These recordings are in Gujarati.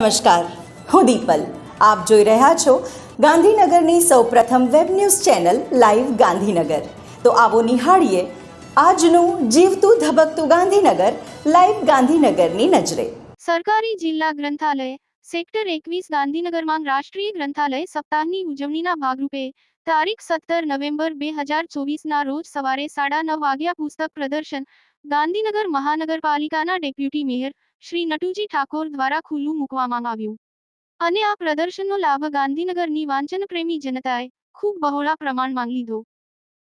નમસ્કાર, હું દીપલ. આપ જોઈ રહ્યા છો ગાંધીનગરની સૌપ્રથમ web news channel live Gandhinagar. તો આવો નિહાળીએ આજનું જીવતું ધબકતું ગાંધીનગર, લાઈવ ગાંધીનગરની નજરે. સરકારી જિલ્લા ગ્રંથાલય, સેક્ટર એકવીસ ગાંધીનગરમાં રાષ્ટ્રીય ગ્રંથાલય સપ્તાહની ઉજવણીના ભાગરૂપે તારીખ સત્તર નવેમ્બર બે હજાર ચોવીસના રોજ સવારે સાડા નવ વાગ્યા પુસ્તક પ્રદર્શન ગાંધીનગર મહાનગરપાલિકાના ડેપ્યુટી મેયર શ્રી નટુજી ઠાકોર દ્વારા ખુલ્લું મૂકવામાં આવ્યું. અને આ પ્રદર્શનનો લાભ ગાંધીનગરની વાંચન પ્રેમી જનતાએ ખૂબ બહોળા પ્રમાણમાં લીધો.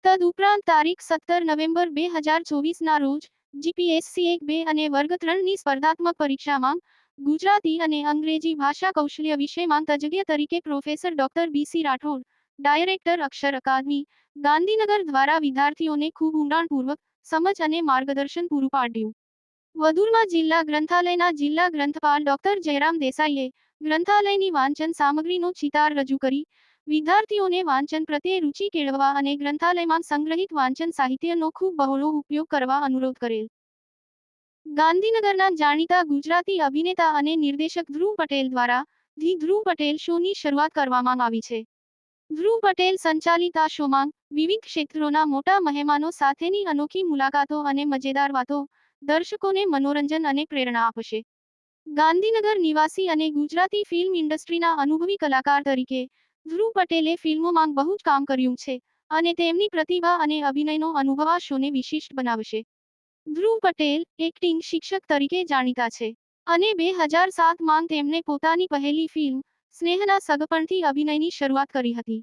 તદુપરાંત તારીખ સત્તર નવેમ્બર બે હજાર ચોવીસના રોજ જીપીએસસી એક, બે અને વર્ગ ત્રણની સ્પર્ધાત્મક પરીક્ષામાં ગુજરાતી અને અંગ્રેજી ભાષા કૌશલ્ય વિષયમાં તજજ્ઞ તરીકે professor doctor BC Rathod, director Akshar academy, Gandhinagar દ્વારા વિદ્યાર્થીઓને ખૂબ ઊંડાણપૂર્વક સમજ અને માર્ગદર્શન પૂરું પાડ્યું. વધુમાં જિલ્લા ગ્રંથાલયના જિલ્લા ગ્રંથપાલ ડોક્ટર જયરામ દેસાઈએ ગ્રંથાલયની વાંચન સામગ્રીનો ચિતાર રજૂ કરી. વિદ્યાર્થીઓને વાંચન પ્રત્યે રૂચિ કેળવવા અને ગ્રંથાલયમાં સંગ્રહિત વાંચન સાહિત્યનો ખૂબ બહોળો ઉપયોગ કરવા અનુરોધ કરેલ. ગાંધીનગરના જાણીતા ગુજરાતી અભિનેતા અને નિર્દેશક ધ્રુવ પટેલ દ્વારા ધી ધ્રુવ પટેલ શોની શરૂઆત કરવામાં આવી છે. ધ્રુવ પટેલ સંચાલિત આ શોમાં વિવિધ ક્ષેત્રોના મોટા મહેમાનો સાથેની અનોખી મુલાકાતો અને મજેદાર વાતો દર્શકોને મનોરંજન અને પ્રેરણા આપશે. ગાંધીનગર નિવાસી અને ગુજરાતી ફિલ્મ ઇન્ડસ્ટ્રીના અનુભવી કલાકાર તરીકે, ધ્રુવ પટેલે ફિલ્મોમાં બહુ જ કામ કર્યું છે અને તેમની પ્રતિભા અને અભિનયનો અનુભવ આ શોને વિશિષ્ટ બનાવશે. ધ્રુવ પટેલ એક્ટિંગ શિક્ષક તરીકે જાણીતા છે અને બે હજાર સાતમાં તેમને પોતાની પહેલી ફિલ્મ, સ્નેહના સગપણથી અભિનયની શરૂઆત કરી હતી,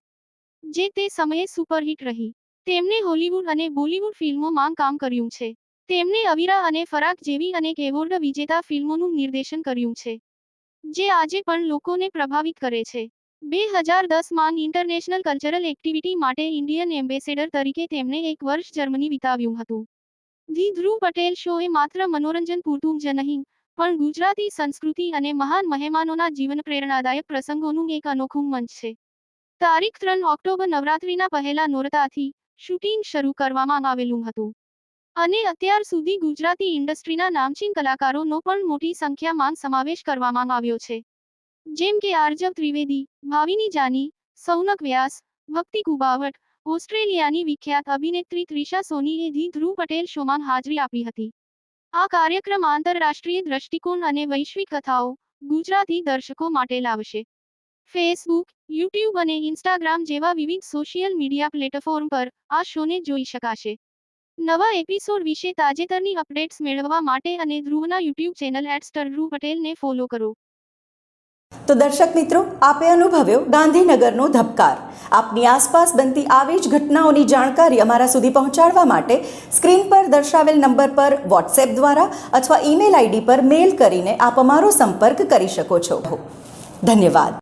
જે તે સમયે સુપરહિટ રહી. તેમણે હોલિવૂડ અને બોલિવૂડ ફિલ્મોમાં કામ કર્યું છે. તેમણે અવિરા અને ફરાક જેવી અનેક એવોર્ડ વિજેતા ફિલ્મોનું નિર્દેશન કર્યું છે, જે આજે પણ લોકોને પ્રભાવિત કરે છે. બે હજાર દસમાં ઇન્ટરનેશનલ કલ્ચરલ એક્ટિવિટી માટે ઇન્ડિયન એમ્બેસેડર તરીકે તેમણે એક વર્ષ જર્મની વિતાવ્યું હતું. ધી ધ્રુવ પટેલ શો એ માત્ર મનોરંજન પૂરતું જ નહીં, પણ ગુજરાતી સંસ્કૃતિ અને મહાન મહેમાનોના જીવન પ્રેરણાદાયક પ્રસંગોનું એક અનોખું મંચ છે. તારીખ ત્રણ ઓક્ટોબર નવરાત્રીના પહેલા નોરતાથી શૂટિંગ શરૂ કરવામાં આવેલું હતું. અને અત્યાર સુધી ગુજરાતી ઇન્ડસ્ટ્રીના નામચીન કલાકારોનો પણ મોટી સંખ્યામાં સમાવેશ કરવામાં આવ્યો છે. જેમ કે આર્જવ ત્રિવેદી, ભાવિની જાની, સૌનક વ્યાસ, ભક્તિ કુબાવટ, ઓસ્ટ્રેલિયાની વિખ્યાત અભિનેત્રી ત્રિષા સોનીએ ધી ધ્રુવ પટેલ શોમાં હાજરી આપી હતી. આ કાર્યક્રમ આંતરરાષ્ટ્રીય દ્રષ્ટિકોણ અને વૈશ્વિક કથાઓ ગુજરાતી દર્શકો માટે લાવશે. ફેસબુક, યુટ્યુબ અને ઇન્સ્ટાગ્રામ જેવા વિવિધ સોશિયલ મીડિયા પ્લેટફોર્મ પર આ શોને જોઈ શકાશે. નવા એપિસોડ વિશે તાજેતરની અપડેટ્સ મેળવવા માટે અને ધ્રુવના યુટ્યુબ ચેનલ એટ સ્ટર ધ્રુવ પટેલને ફોલો કરો. તો દર્શક મિત્રો, આપે અનુભવ્યો ગાંધીનગરનો ધબકાર. આપની આસપાસ બનતી આવી જ ઘટનાઓની જાણકારી અમારા સુધી પહોંચાડવા માટે સ્ક્રીન પર દર્શાવેલ નંબર પર વોટ્સએપ દ્વારા અથવા ઈમેલ આઈડી પર મેલ કરીને આપ અમારો સંપર્ક કરી શકો છો. ધન્યવાદ.